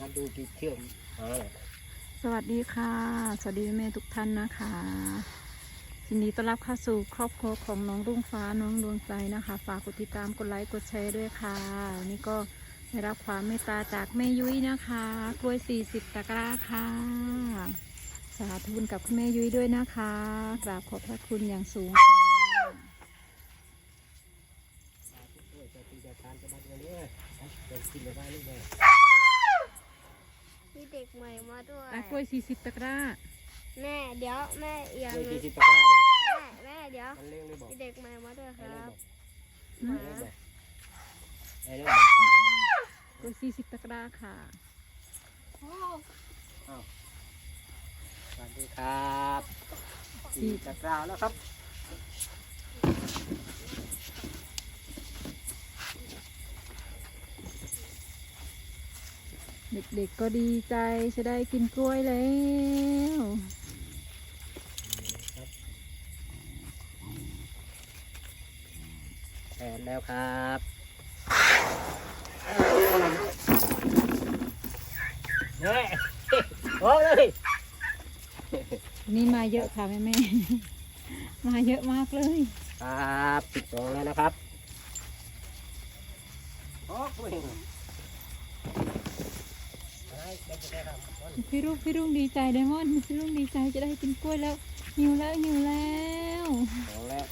มาดูที่เชื่อมหาเลยสวัสดีค่ะ สวัสดีแม่ๆทุกท่านนะคะยินดีต้อนรับเข้าสู่ครอบครัวของน้องรุ่งฟ้าน้องดวงใจนะคะ ฝากกดติดตามกดไลค์กดแชร์ด้วยค่ะวันนี่ก็ได้รับความเมตตาจากแม่ยุ้ยนะคะ กล้วย 40ตะกร้าค่ะ สาธุบุญกับคุณแม่ยุ้ยด้วยนะคะกราบขอบพระคุณอย่างสูงค่ะโอ้ยจะกินจะทานจะบัดวันนี้เลยจะกินไปได้หรือไม่มี เด็กใหม่มาด้วยอะกล้วย40ตะกร้า แม่เดี๋ยวแม่เอียงเลยนะกี่สิบตะกร้าบอกแม่แม่เดี๋ยวมันเลี้ยงเลยบอกมีเด็กใหม่มาด้วยคไอ้รัเลี้ยงบบอกหไอ้มาเลี้ยงบอกไอ้เลี้ยงบอกกล้วย40ตะกร้าค่ะสวัสดีครับสี่ตะกร้าแล้วครับ ด็กๆก็ดีใจจะได้กินกล้วยแล้วแทนแล้วครับเฮ้ยโอ้เลยนี่มาเยอะค่ะแม่แม่มาเยอะมากเลย ครับสิบสองแล้วนะครับโอ้ยอะไรเด็กจะได้ทำ พี่รุ่งพี่รุ่งดีใจไดมอนด์พี่รุ่งดีใจจะได้กินกล้วยแล้วหิวแล้วหิวแล้วสองแล้ว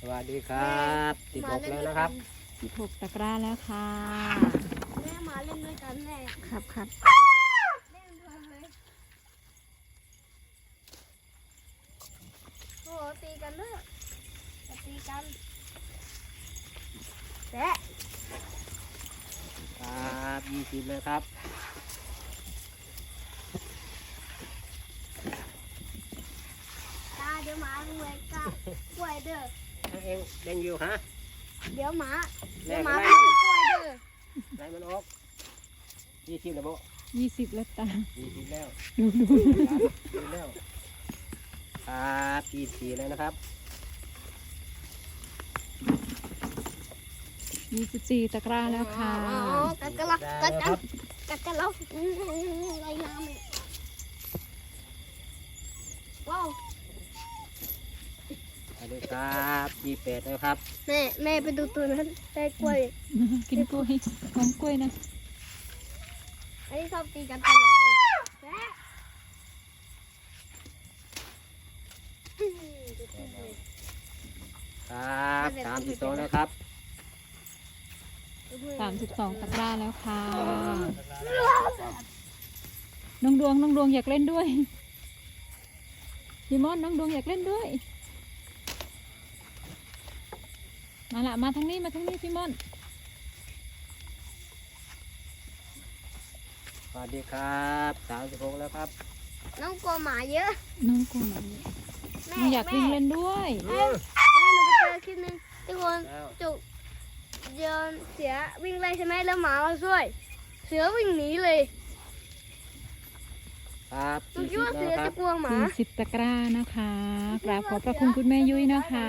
สวัสดีครับสิบหกแล้วนะครับสิบหกตะกร้าแล้วค่ะแม่มาเล่นด้วยกันแม่ครับครับเล่นด้วยเลยโอ้โหตีกันด้วยจะตีกัน แตะครับยี่สิบเลยครับตาเดี๋ยวหมาลงเลยกะกล้วยเด้อถ้าเองเล่นอยู่ฮะเดี๋ยวหมาแรเดี๋ยวกหมาอะไรไปกล้วยเด้อไล่มันออกยี่สิบแล้วโบยี่สิบแล้วตายี่สิบแล้วดูดูครับยี่สิบแล้วครับยี่สิบแล้วนะครับ ยี่สิบสี่ตะกร้าแล้วค่ะอ๋อกัดกันละกัดได้กัแล้นวครับกัดกันแล้วอืมไรน้ำเลยว้าวสวัสดีครับยี่สิบแปดแล้วครับ แม่แม่ไปดูตัวนั้นได้กล้วย กินกล้วยหอมกล้วยนะ อันนี้ชอบตีกันตลอดเลยแม่ครับสามสิบสองแล้วครับ สามสิบสองตะกร้าแล้วค่ะ น้องดวงน้องดวงอยากเล่นด้วยพี่มอนน้องดวงอยากเล่นด้วย มาละมาทางนี้มาทางนี้พี่มอน สวัสดีครับสามสิบหกแล้วครับ น้องกลัวหมาเยอะ น้องกลัวหมาแม่น้องอยากแม่วิ่งเล่นด้วย แม่แม่หนูไปเจอคลิปหนึงที่คนแล้วจุก เดินเสียวิ่งไล่ใช่ไหมแล้วหมามาช่วย เสือวิ่งหนีเลยครับหนูสี่คิดสิบว่าแล้วครับเสือจะกลัวหมา สี่สิบตะกร้านะคะกราบขอบพระคุณคุณแม่ยุ้ยนะคะ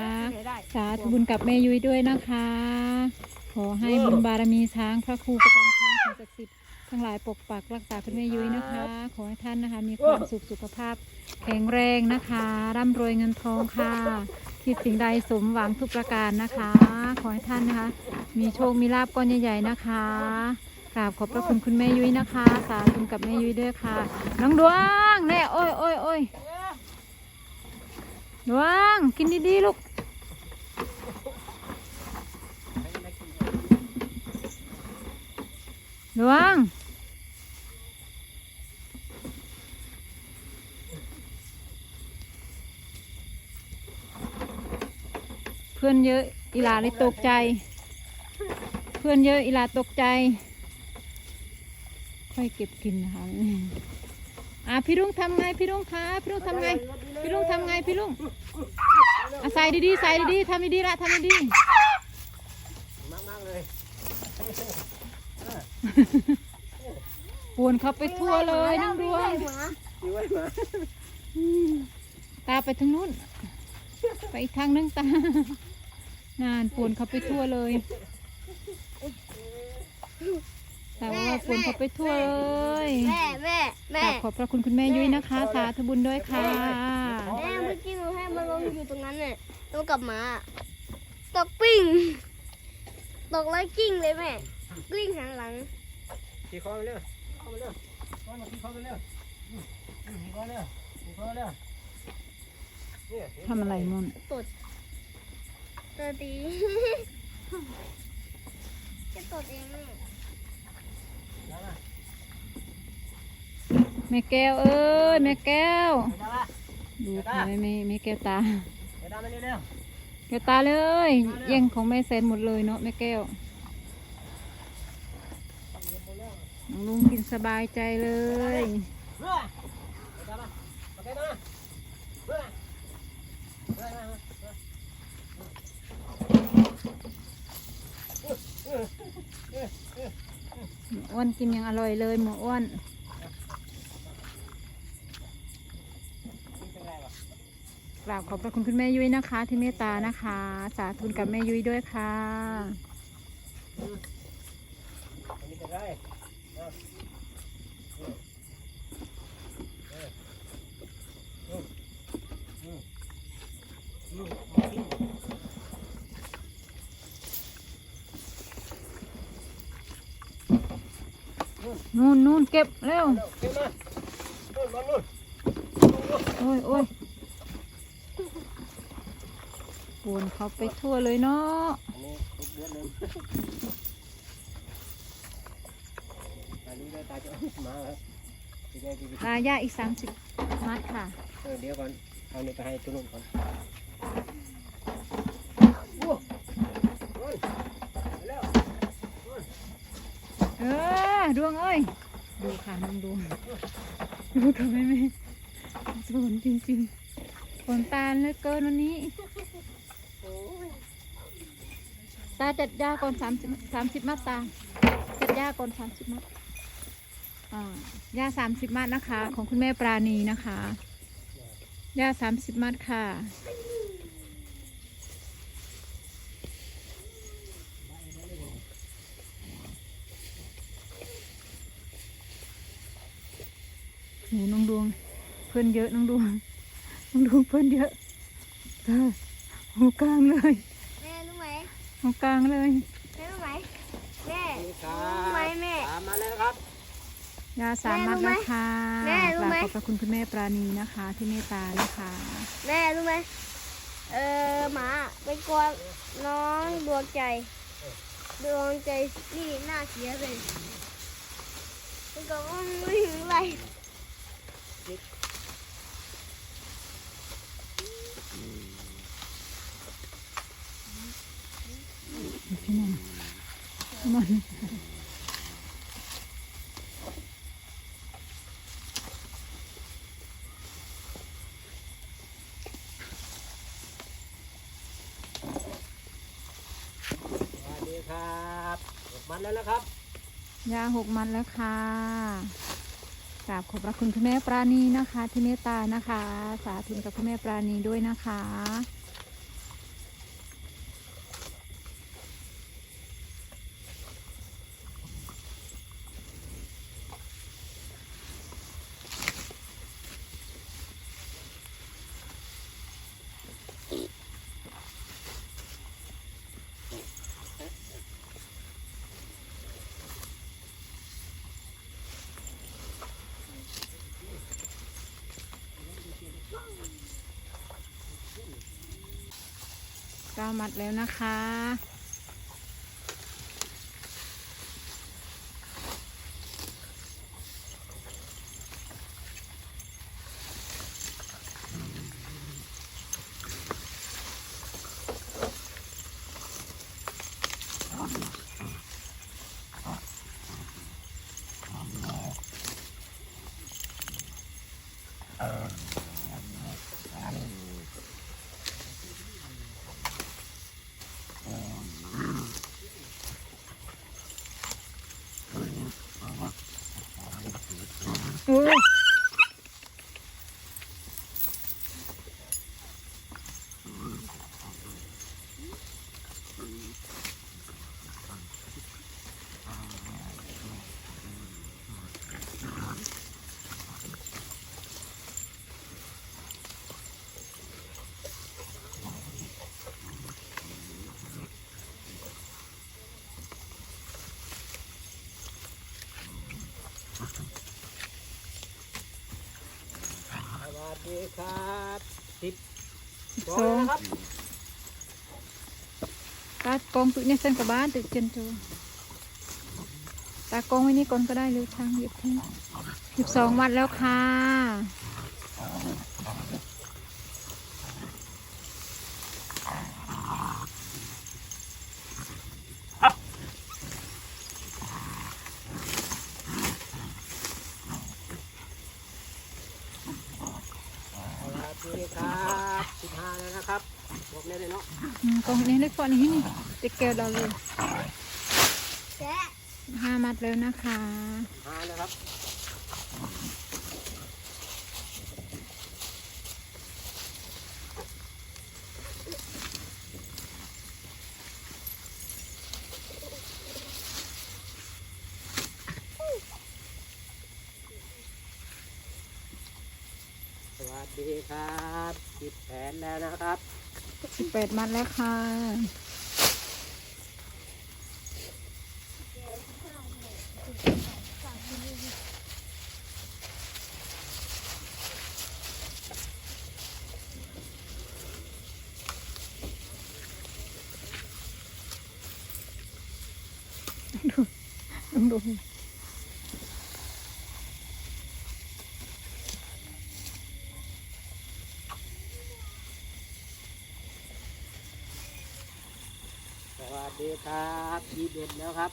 สาธุบุญกับแม่ยุ้ยด้วยนะคะ ขอให้บุญบารมีช้างพระครูประจำช้างสิ่งศักดิ์สิทธิ์ทั้งหลายปกปักรักษาคุณแม่ยุ้ยนะคะ ขอให้ท่านนะคะมีความสุขสุขภาพแข็งแรงนะคะ ร่ำรวยเงินทองค่ะ คิดสิ่งใดสมหวังทุกประการนะคะ ขอให้ท่านนะคะ มีโชคมีลาบก้อนใหญ่ๆนะคะกราบขอบพระคุณคุณแม่ยุ้ยนะคะ สาธุกับแม่ยุ้ยด้วยค่ะ น้องดวงแน่โอ้ยโอ้ยโอ้ยดวงกินดีๆลูกดวง พื่อนเยอะอีลาเลยตกใจ เพื่อนเยอะอีลาตกใจ ค่อยเก็บกินนะคะอะพี่ลุงทำไงพี่ลุงคะพี่ลุงทำไง พี่ลุงทำไงพี่ลุงอะใส่ดีๆใส่ดีๆทำดีๆละทำดีมากมากๆเลยปวนเขาไปทั่วเลยน้องดวงหมาอยู่ไว้มาตาไปทางนู้น ไปอีกทางนึงตา นานปวนเขาไปทั่วเลยแต่ว่าปวนเขาไปทั่วเลยแม่แม่แม่กราบขอบพระคุณคุณแม่ยุ้ยนะคะ สาธุบุญด้วยค่ะ แม่เมื่อกี้หนูให้มันลงอยู่ตรงนั้นเนี่ยแล้วกลับมาตกปิ้งตกแล้วกิ้งเลยแม่กลิ้งหันหลังขี่คอไปเร็วเข้ามาเร็วเข้ามาขี่คอไปเร็วอืมอืมขี่คอเร็วขี่คอเร็วเนี่ยทำอะไรมนตด ตดดีจะตดเองแม่ได้ปะแม่แก้วเอ้ยแม่แก้วได้ปะดูค่ะแม่แม่แม่แก้วตาเดี๋ยวดามาเร็วแก้วตาเลยแย่งของแม่แซนหมดเลยเนาะแม่แก้วน้องลุงกินสบายใจเลย ๆเฮ้ยเดี๋ยวดามาโอเคมาเฮ้ยเฮ้ยมาเฮ้ย หมูอ้วนกินยังอร่อยเลยหมูอ้วนกราบขอบพระคุณคุณแม่ยุ้ยนะคะ ที่เมตตานะคะ สาธุกับแม่ยุ้ยด้วยค่ะ อันนี้เป็นไรเอาเออเอออืมอืมอืมอืม นู่นนู่นเก็บเร็วเร็วเก็บมานู่นมานู่นโอ้ยโอ้ยปวนเขาไปทั่วเลยเนาะอันนี้ทุกเดือนเลยอันนี้ได้ตาจะมาแล้วทีแรกที่ลายาอีกสามสิบมัดค่ะเออเดี๋ยวก่อน เอานี่ไปให้ตุ้นุ่นก่อนโอ้นู่นเร็วนู่น เออ ดวงเอ้ย ดูค่ะน้องดวงดูค่ะแม่แม่สวนจริงๆฝนตาลเหลือเกินวันนี้โอ้ยตาจัดยาก่อนสามสิบสามสิบมัดตา จัดยาก่อนสามสิบมัดอ่ายาสามสิบมัดนะคะ ของคุณแม่ปราณีนะคะยาสามสิบมัดค่ะ หน้องดวง เพื่อนเยอะน้องดวงน้องดวงเพื่อนเยอะเออหูกลางเลยแม่รู้ไหมหูกลางเลยแม่รู้ไหมแม่นี่ครัรู้ไหมบแม่ตามมาแล้วครับยาสามมัดนะคะแม่รู้ไหมกราบขอบพระคุณคุณแม่ปราณีนะคะ ที่เมตตานะคะ แม่รู้ไหมเออหมาไปกวนน้องดวงใจ ดวงใจนี่หน้าเสียเลยมันก็ไม่ถึงไร พี่นนพี่นนสวัสดีครับหมดมันแล้วนะครับ ยาหกมัดแล้วค่ะกราบขอบพระคุณคุณแม่ปราณีนะคะ ที่เมตตานะคะ สาธุกับคุณแม่ปราณีด้วยนะคะ เก้ามัดแล้วนะคะโอ้ย ดีครับสิบสิบสสอองงนะครับตากองตัวนี้เส้นกับบ้านตึกเจนโจตากองไว้นี่ก่อนก็ได้เร็วช่างหยิบทิ้งสิบสองวัดแล้วค่ะ สวัสดีครับสิบห้าแล้วนะครับบอกเลยเลยเนาะอืมกองนี้เล็กกว่านี้นี่ติดเกลียวเราเลยแกะห้ามัดแล้วนะคะห้าแล้วครับ วัสดีครับสิบแผนแล้วนะครับสิบแปดมัดแล้วค่ะดูดูดู สวัสดี ครับยี่สิบเอ็ดแล้วครับ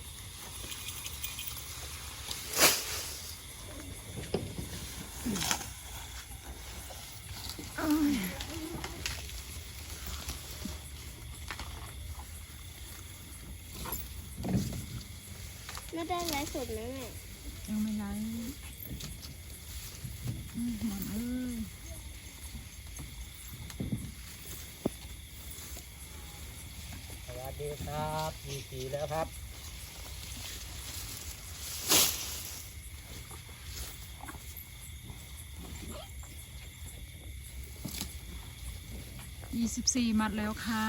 ไม่ได้ไลฟ์สดไหมแม่ยังไม่ไล่อืมหมอนเอ้ย สวัสดีครับมีสีแล้วครับยี่สิบสี่มัดแล้วค่ะ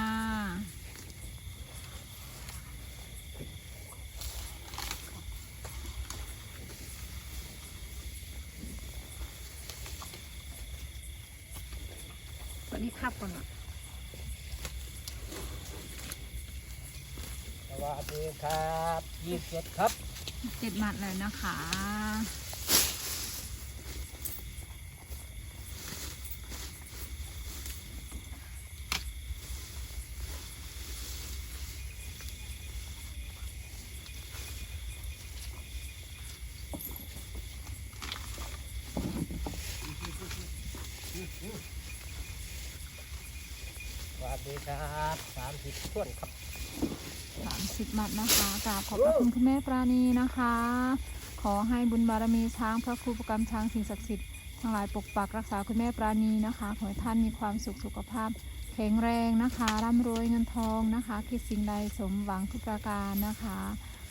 วันนี้ขับก่อนละ สวัสดีครับ ยี่สิบเจ็ดครับเจ็ดมัดเลยนะคะ สวัสดีครับสามสิบต้นครับ สามสิบมัดนะคะกราบขอบพระคุณคุณแม่ปราณีนะคะ ขอให้บุญบารมีช้างพระครูประกรรมช้างสิ่งศักดิ์สิทธิ์ทั้งหลายปกปักรักษาคุณแม่ปราณีนะคะ ขอให้ท่านมีความสุขสุขภาพ แข็งแรงนะคะร่ำรวยเงินทองนะคะ คิดสิ่งใดสมหวังทุกประการนะคะ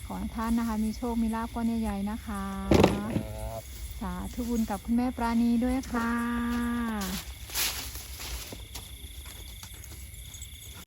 ขอให้ท่านนะคะมีโชคมีลาภก้อนใหญ่ๆนะคะครับสาธุบุญกับคุณแม่ปราณีด้วยค่ะ